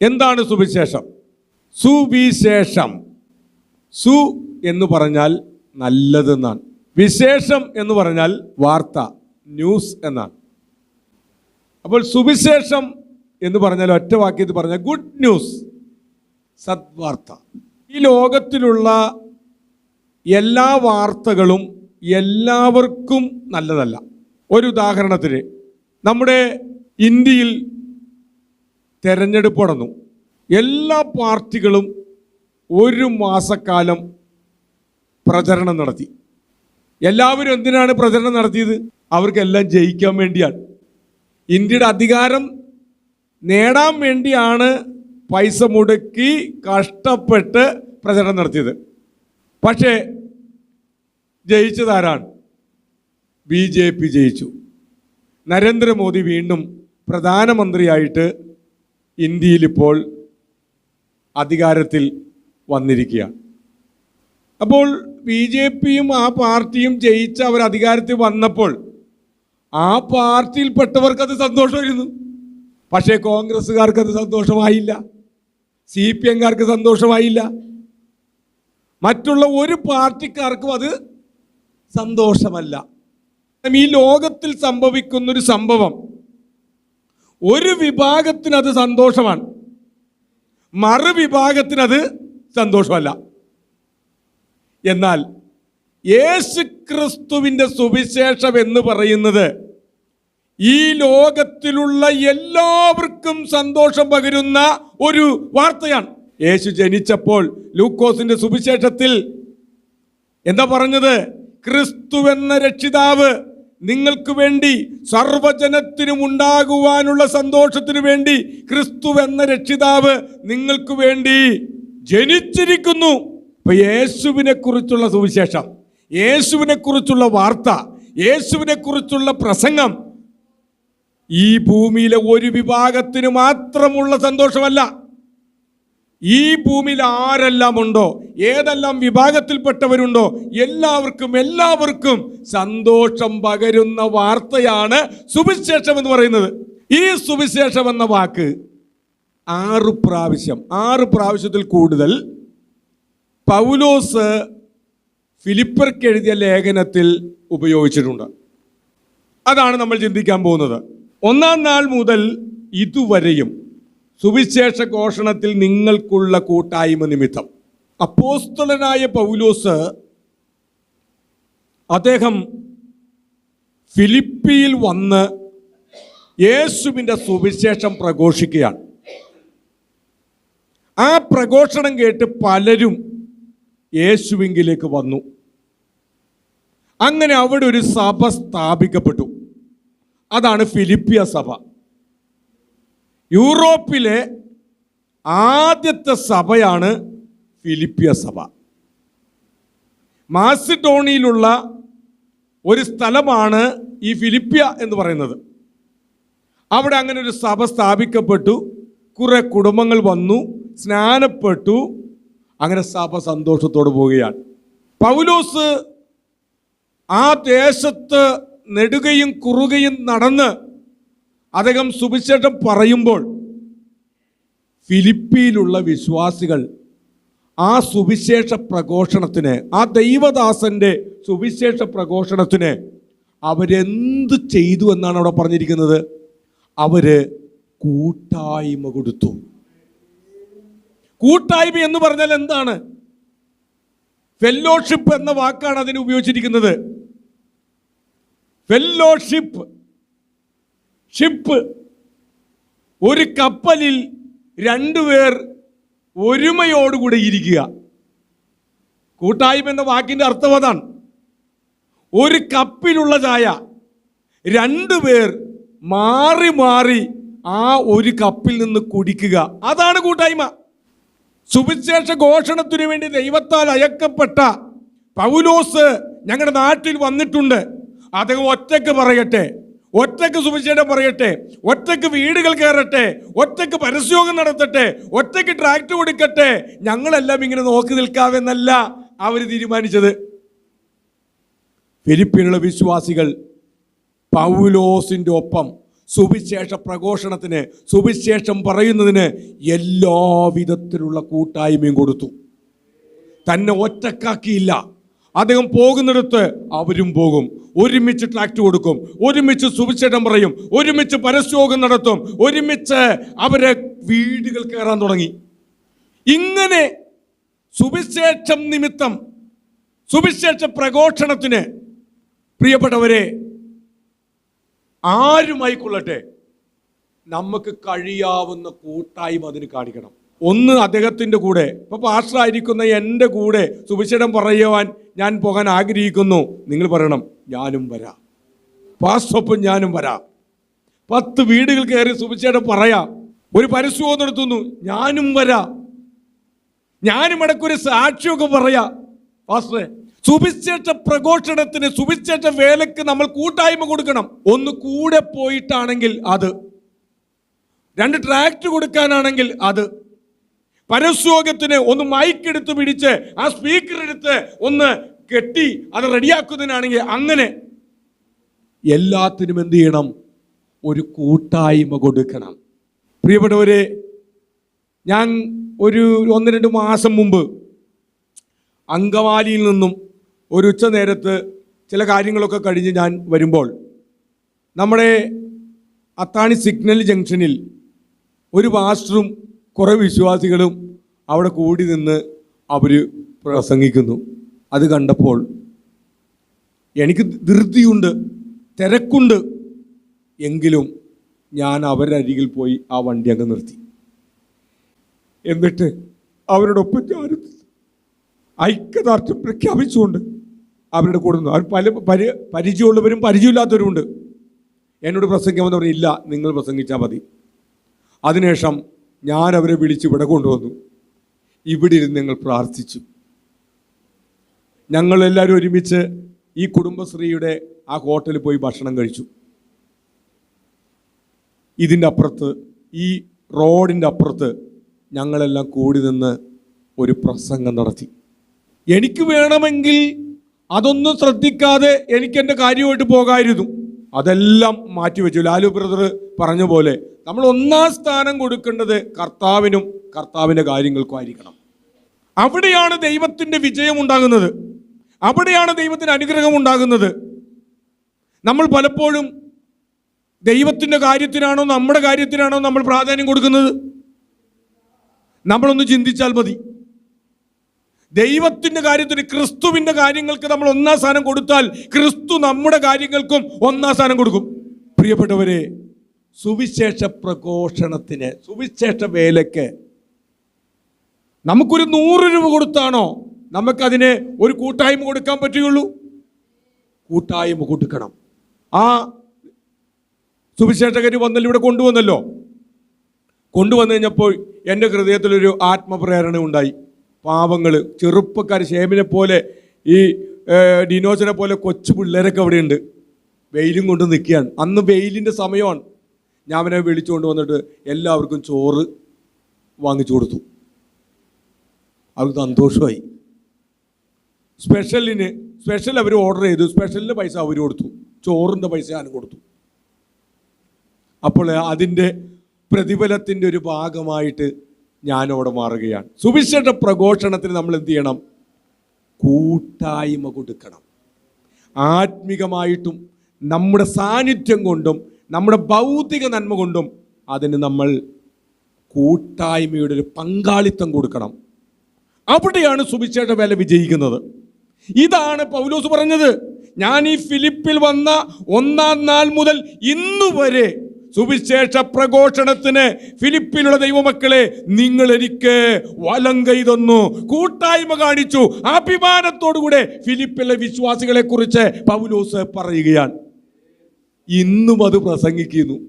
എന്താണ് സുവിശേഷം? സുവിശേഷം. സു എന്ന് പറഞ്ഞാൽ നല്ലതെന്നാണ്. വിശേഷം എന്ന് പറഞ്ഞാൽ വാർത്ത ന്യൂസ് എന്നാണ്. അപ്പോൾ സുവിശേഷം എന്ന് പറഞ്ഞാൽ ഒറ്റ വാക്യത്തിൽ പറഞ്ഞാൽ ഗുഡ് ന്യൂസ് സദ്വാർത്ത ഈ ലോകത്തിലുള്ള എല്ലാ വാർത്തകളും എല്ലാവർക്കും നല്ലതല്ല. ഒരു ഉദാഹരണത്തിന് നമ്മുടെ ഇന്ത്യയിൽ തെരഞ്ഞെടുപ്പ് നടന്നു. എല്ലാ പാർട്ടികളും ഒരു മാസക്കാലം പ്രചരണം നടത്തി. എല്ലാവരും എന്തിനാണ് പ്രചരണം നടത്തിയത്? അവർക്കെല്ലാം ജയിക്കാൻ വേണ്ടിയാണ്. ഇന്ത്യയുടെ അധികാരം നേടാൻ വേണ്ടിയാണ് പൈസ മുടക്കി കഷ്ടപ്പെട്ട് പ്രചരണം നടത്തിയത്. പക്ഷേ ജയിച്ചതാരാണ്? ബി ജെ പി ജയിച്ചു. നരേന്ദ്രമോദി വീണ്ടും പ്രധാനമന്ത്രിയായിട്ട് ഇന്ത്യയിൽ ഇപ്പോൾ അധികാരത്തിൽ വന്നിരിക്കുകയാണ്. അപ്പോൾ ബി ജെ പിയും ആ പാർട്ടിയും ജയിച്ച് അവർ അധികാരത്തിൽ വന്നപ്പോൾ ആ പാർട്ടിയിൽപ്പെട്ടവർക്ക് അത് സന്തോഷമായിരുന്നു. പക്ഷേ കോൺഗ്രസ്സുകാർക്ക് അത് സന്തോഷമായില്ല. C P എംകാർക്ക് സന്തോഷമായില്ല. മറ്റുള്ള ഒരു പാർട്ടിക്കാർക്കും അത് സന്തോഷമല്ല. ഈ ലോകത്തിൽ സംഭവിക്കുന്നൊരു സംഭവം ഒരു വിഭാഗത്തിന് അത് സന്തോഷമാണ്. മറുവിഭാഗത്തിന് അത് സന്തോഷമല്ല. എന്നാൽ യേശു ക്രിസ്തുവിന്റെ സുവിശേഷം എന്ന് പറയുന്നത് ഈ ലോകത്തിലുള്ള എല്ലാവർക്കും സന്തോഷം പകരുന്ന ഒരു വാർത്തയാണ്. യേശു ജനിച്ചപ്പോൾ ലൂക്കോസിന്റെ സുവിശേഷത്തിൽ എന്താ പറഞ്ഞത്? ക്രിസ്തു എന്ന രക്ഷിതാവ് നിങ്ങൾക്ക് വേണ്ടി സർവജനത്തിനും ഉണ്ടാകുവാനുള്ള സന്തോഷത്തിനു വേണ്ടി ക്രിസ്തു എന്ന രക്ഷിതാവ് നിങ്ങൾക്ക് വേണ്ടി ജനിച്ചിരിക്കുന്നു. ഇപ്പൊ യേശുവിനെ കുറിച്ചുള്ള സുവിശേഷം യേശുവിനെ കുറിച്ചുള്ള വാർത്ത യേശുവിനെ കുറിച്ചുള്ള പ്രസംഗം ഈ ഭൂമിയിലെ ഒരു വിഭാഗത്തിന് മാത്രമുള്ള സന്തോഷമല്ല. ഈ ഭൂമിയിൽ ആരെല്ലാം ഉണ്ടോ ഏതെല്ലാം വിഭാഗത്തിൽപ്പെട്ടവരുണ്ടോ എല്ലാവർക്കും എല്ലാവർക്കും സന്തോഷം പകരുന്ന വാർത്തയാണ് സുവിശേഷം എന്ന് പറയുന്നത്. ഈ സുവിശേഷം എന്ന വാക്ക് ആറ് പ്രാവശ്യം ആറ് പ്രാവശ്യത്തിൽ കൂടുതൽ പൗലോസ് ഫിലിപ്പർക്ക് എഴുതിയ ലേഖനത്തിൽ ഉപയോഗിച്ചിട്ടുണ്ട്. അതാണ് നമ്മൾ ചിന്തിക്കാൻ പോകുന്നത്. ഒന്നാം നാൾ മുതൽ ഇതുവരെയും സുവിശേഷ ഘോഷണത്തിൽ നിങ്ങൾക്കുള്ള കൂട്ടായ്മ നിമിത്തം. അപ്പോസ്തലനായ പൗലോസ് അദ്ദേഹം ഫിലിപ്പിയിൽ വന്ന് യേശുവിന്റെ സുവിശേഷം പ്രഘോഷിക്കുകയാണ്. ആ പ്രഘോഷണം കേട്ട് പലരും യേശുവിങ്കിലേക്ക് വന്നു. അങ്ങനെ അവിടെ ഒരു സഭ സ്ഥാപിക്കപ്പെട്ടു. അതാണ് ഫിലിപ്പിയ സഭ. യൂറോപ്പിലെ ആദ്യത്തെ സഭയാണ് ഫിലിപ്പിയ സഭ. മാസിഡോണിയിലുള്ള ഒരു സ്ഥലമാണ് ഈ ഫിലിപ്പിയ എന്ന് പറയുന്നത്. അവിടെ അങ്ങനെ ഒരു സഭ സ്ഥാപിക്കപ്പെട്ടു. കുറെ കുടുംബങ്ങൾ വന്നു സ്നാനപ്പെട്ടു. അങ്ങനെ സഭ സന്തോഷത്തോട് പോവുകയാണ്. പൗലോസ് ആ ദേശത്ത് നെടുകയും കുറുകയും നടന്ന് അദ്ദേഹം സുവിശേഷം പറയുമ്പോൾ ഫിലിപ്പിയിലുള്ള വിശ്വാസികൾ ആ സുവിശേഷ പ്രഘോഷണത്തിന് ആ ദൈവദാസന്റെ സുവിശേഷ പ്രഘോഷണത്തിന് അവരെന്ത് ചെയ്തു എന്നാണ് അവിടെ പറഞ്ഞിരിക്കുന്നത്? അവർ കൂട്ടായ്മ കൊടുത്തു. കൂട്ടായ്മ എന്ന് പറഞ്ഞാൽ എന്താണ്? ഫെല്ലോഷിപ്പ് എന്ന വാക്കാണ് അതിന് ഉപയോഗിച്ചിരിക്കുന്നത്. Fellowship ship. ഒരു കപ്പലിൽ രണ്ടുപേർ ഒരുമയോടുകൂടെ ഇരിക്കുക. കൂട്ടായ്മ എന്ന വാക്കിന്റെ അർത്ഥം അതാണ്. ഒരു കപ്പിലുള്ള ചായ. രണ്ടുപേർ മാറി മാറി ആ ഒരു കപ്പിൽ നിന്ന് കുടിക്കുക. അതാണ് കൂട്ടായ്മ. സുവിശേഷ ഘോഷണത്തിനു വേണ്ടി ദൈവത്താൽ അയക്കപ്പെട്ട പൗലോസ് ഞങ്ങളുടെ നാട്ടിൽ വന്നിട്ടുണ്ട്. അദ്ദേഹം ഒറ്റയ്ക്ക് പറയട്ടെ. ഒറ്റയ്ക്ക് സുവിശേഷം പറയട്ടെ ഒറ്റയ്ക്ക് വീടുകൾ കയറട്ടെ ഒറ്റയ്ക്ക് പരസ്യോഗം നടത്തട്ടെ ഒറ്റയ്ക്ക് ട്രാക്ട് കൊടുക്കട്ടെ ഞങ്ങളെല്ലാം ഇങ്ങനെ നോക്കി നിൽക്കാവെന്നല്ല അവർ തീരുമാനിച്ചത്. ഫിലിപ്പിനുള്ള വിശ്വാസികൾ പൗലോസിന്റെ ഒപ്പം സുവിശേഷ പ്രഘോഷണത്തിന് സുവിശേഷം പറയുന്നതിന് എല്ലാവിധത്തിലുള്ള കൂട്ടായ്മയും കൊടുത്തു. തന്നെ ഒറ്റക്കാക്കിയില്ല. അദ്ദേഹം പോകുന്നിടത്ത് അവരും പോകും. ഒരുമിച്ച് ട്രാക്ട് കൊടുക്കും. ഒരുമിച്ച് സുവിശേഷം പറയും. ഒരുമിച്ച് പരസ്യോഗം നടത്തും. ഒരുമിച്ച് അവരെ വീടുകൾ കയറാൻ തുടങ്ങി. ഇങ്ങനെ സുവിശേഷം നിമിത്തം സുവിശേഷ പ്രഘോഷണത്തിന് പ്രിയപ്പെട്ടവരെ ആരുമായിക്കൊള്ളട്ടെ? നമുക്ക് കഴിയാവുന്ന കൂട്ടായ്മ അതിന് കാണിക്കണം. ഒന്ന് അദ്ദേഹത്തിന്റെ കൂടെ. ഇപ്പൊ പാസ്റ്ററായിരിക്കുന്ന എന്റെ കൂടെ സുവിശേഷം പറയുവാൻ ഞാൻ പോകാൻ ആഗ്രഹിക്കുന്നു. നിങ്ങൾ പറയണം ഞാനും വരാം. പാസ്റ്റൊപ്പം ഞാനും വരാം. പത്ത് വീടുകൾ കയറി സുഭിച്ചേട്ടൻ പറയാം ഒരു പരസ്യവും നടത്തുന്നു ഞാനും വരാം. ഞാനും ഇടയ്ക്കൊരു സാക്ഷിയൊക്കെ പറയാം പാസ്റ്ററെ സുവിശേഷ പ്രഘോഷണത്തിന് സുഭിച്ചേറ്റ വേലക്ക് നമ്മൾ കൂട്ടായ്മ കൊടുക്കണം. ഒന്ന് കൂടെ പോയിട്ടാണെങ്കിൽ അത്. രണ്ട് ട്രാക്ട് കൊടുക്കാനാണെങ്കിൽ അത്. പരസ്യോഗത്തിന് ഒന്ന് മൈക്ക് എടുത്ത് പിടിച്ച് ആ സ്പീക്കർ എടുത്ത് ഒന്ന് കെട്ടി അത് റെഡിയാക്കുന്നതിനാണെങ്കിൽ അങ്ങനെ എല്ലാത്തിനും എന്ത് ചെയ്യണം? ഒരു കൂട്ടായ്മ കൊടുക്കണം. പ്രിയപ്പെട്ടവരെ ഞാൻ ഒരു ഒന്ന് രണ്ട് മാസം മുമ്പ് അങ്കമാലിയിൽ നിന്നും ഒരു ഉച്ച നേരത്ത് ചില കാര്യങ്ങളൊക്കെ കഴിഞ്ഞ് ഞാൻ വരുമ്പോൾ നമ്മുടെ അത്താണി സിഗ്നൽ ജംഗ്ഷനിൽ ഒരു പാസ്റ്ററും കുറേ വിശ്വാസികളും അവിടെ കൂടി നിന്ന് അവർ പ്രസംഗിക്കുന്നു. അത് കണ്ടപ്പോൾ എനിക്ക് ധൃതിയുണ്ട് തിരക്കുണ്ട്. എങ്കിലും ഞാൻ അവരുടെ അരികിൽ പോയി ആ വണ്ടി അങ്ങ് നിർത്തി. എന്നിട്ട് അവരോടൊപ്പം ഞാൻ ഐക്യദാർഢ്യം പ്രഖ്യാപിച്ചുകൊണ്ട് അവരുടെ കൂടെ നിന്നു. അവർ പല പരി പരിചയമുള്ളവരും പരിചയമില്ലാത്തവരുമുണ്ട്. എന്നോട് പ്രസംഗിക്കാമെന്ന് പറഞ്ഞില്ല നിങ്ങൾ പ്രസംഗിച്ചാൽ മതി. അതിനുശേഷം ഞാൻ അവരെ വിളിച്ച് ഇവിടെ കൊണ്ടുവന്നു. ഇവിടെ ഇരുന്ന് ഞങ്ങൾ പ്രാർത്ഥിച്ചു. ഞങ്ങളെല്ലാവരും ഒരുമിച്ച് ഈ കുടുംബശ്രീയുടെ ആ ഹോട്ടലിൽ പോയി ഭക്ഷണം കഴിച്ചു. ഇതിന്റെ അപ്പുറത്ത് ഈ റോഡിന്റെ അപ്പുറത്ത് ഞങ്ങളെല്ലാം കൂടി നിന്ന് ഒരു പ്രസംഗം നടത്തി. എനിക്ക് വേണമെങ്കിൽ അതൊന്നും ശ്രദ്ധിക്കാതെ എനിക്കെന്റെ കാര്യമായിട്ട് പോകായിരുന്നു. അതെല്ലാം മാറ്റിവെച്ചു ലാലു ബ്രദർ പറഞ്ഞ പോലെ നമ്മൾ ഒന്നാം സ്ഥാനം കൊടുക്കേണ്ടത് കർത്താവിനും കർത്താവിന്റെ കാര്യങ്ങൾക്കും ആയിരിക്കണം. അവിടെയാണ് ദൈവത്തിന്റെ വിജയം ഉണ്ടാകുന്നത്. അവിടെയാണ് ദൈവത്തിന് അനുഗ്രഹം ഉണ്ടാകുന്നത്. നമ്മൾ പലപ്പോഴും ദൈവത്തിന്റെ കാര്യത്തിനാണോ നമ്മുടെ കാര്യത്തിനാണോ നമ്മൾ പ്രാധാന്യം കൊടുക്കുന്നത്? നമ്മളൊന്ന് ചിന്തിച്ചാൽ മതി. ദൈവത്തിന്റെ കാര്യത്തിന് ക്രിസ്തുവിന്റെ കാര്യങ്ങൾക്ക് നമ്മൾ ഒന്നാം സ്ഥാനം കൊടുത്താൽ ക്രിസ്തു നമ്മുടെ കാര്യങ്ങൾക്കും ഒന്നാം സ്ഥാനം കൊടുക്കും. പ്രിയപ്പെട്ടവരെ സുവിശേഷ പ്രഘോഷണത്തിന് സുവിശേഷ വേലയ്ക്ക് നമുക്കൊരു നൂറ് രൂപ കൊടുത്താണോ? നമുക്കതിന് ഒരു കൂട്ടായ്മ കൊടുക്കാൻ പറ്റുകയുള്ളൂ. കൂട്ടായ്മ കൊടുക്കണം. ആ സുവിശേഷകർ വന്നല്ലോ ഇവിടെ കൊണ്ടുവന്നല്ലോ. കൊണ്ടുവന്നു കഴിഞ്ഞപ്പോൾ എന്റെ ഹൃദയത്തിലൊരു ആത്മപ്രേരണ ഉണ്ടായി പാവങ്ങൾ ചെറുപ്പക്കാർ ഷേമിനെ പോലെ ഈ ഡിനോസിനെ പോലെ കൊച്ചു പിള്ളേരൊക്കെ അവിടെയുണ്ട്. വെയിലും കൊണ്ട് നിൽക്കുകയാണ്. അന്ന് വെയിലിന്റെ സമയമാണ്. ഞാൻ അവനെ വിളിച്ചുകൊണ്ട് വന്നിട്ട് എല്ലാവർക്കും ചോറ് വാങ്ങിച്ചു കൊടുത്തു. അവർക്ക് സന്തോഷമായി. സ്പെഷ്യലിന് സ്പെഷ്യൽ അവർ ഓർഡർ ചെയ്തു. സ്പെഷ്യലിന്റെ പൈസ അവർ കൊടുത്തു. ചോറിന്റെ പൈസ ഞാൻ കൊടുത്തു. അപ്പോൾ അതിന്റെ പ്രതിഫലത്തിന്റെ ഒരു ഭാഗമായിട്ട് ഞാനവിടെ മാറുകയാണ്. സുവിശേഷ പ്രഘോഷണത്തിന് നമ്മൾ എന്ത് ചെയ്യണം? കൂട്ടായ്മ കൊടുക്കണം. ആത്മികമായിട്ടും നമ്മുടെ സാന്നിധ്യം കൊണ്ടും നമ്മുടെ ഭൗതിക നന്മ കൊണ്ടും അതിന് നമ്മൾ കൂട്ടായ്മയുടെ ഒരു പങ്കാളിത്തം കൊടുക്കണം. അവിടെയാണ് സുവിശേഷ വേല വിജയിക്കുന്നത്. ഇതാണ് പൗലോസ് പറഞ്ഞത്. ഞാൻ ഈ ഫിലിപ്പിൽ വന്ന ഒന്നാം നാൾ മുതൽ ഇന്നു വരെ സുവിശേഷ പ്രഘോഷണത്തിന് ഫിലിപ്പിലുള്ള ദൈവമക്കളെ നിങ്ങൾ എനിക്ക് വലം കൈ തന്നു. കൂട്ടായ്മ കാണിച്ചു. അഭിമാനത്തോടുകൂടെ ഫിലിപ്പിലെ വിശ്വാസികളെ കുറിച്ച് പൗലോസ് പറയുകയാണ്. ഇന്നും അത് പ്രസംഗിക്കുന്നു.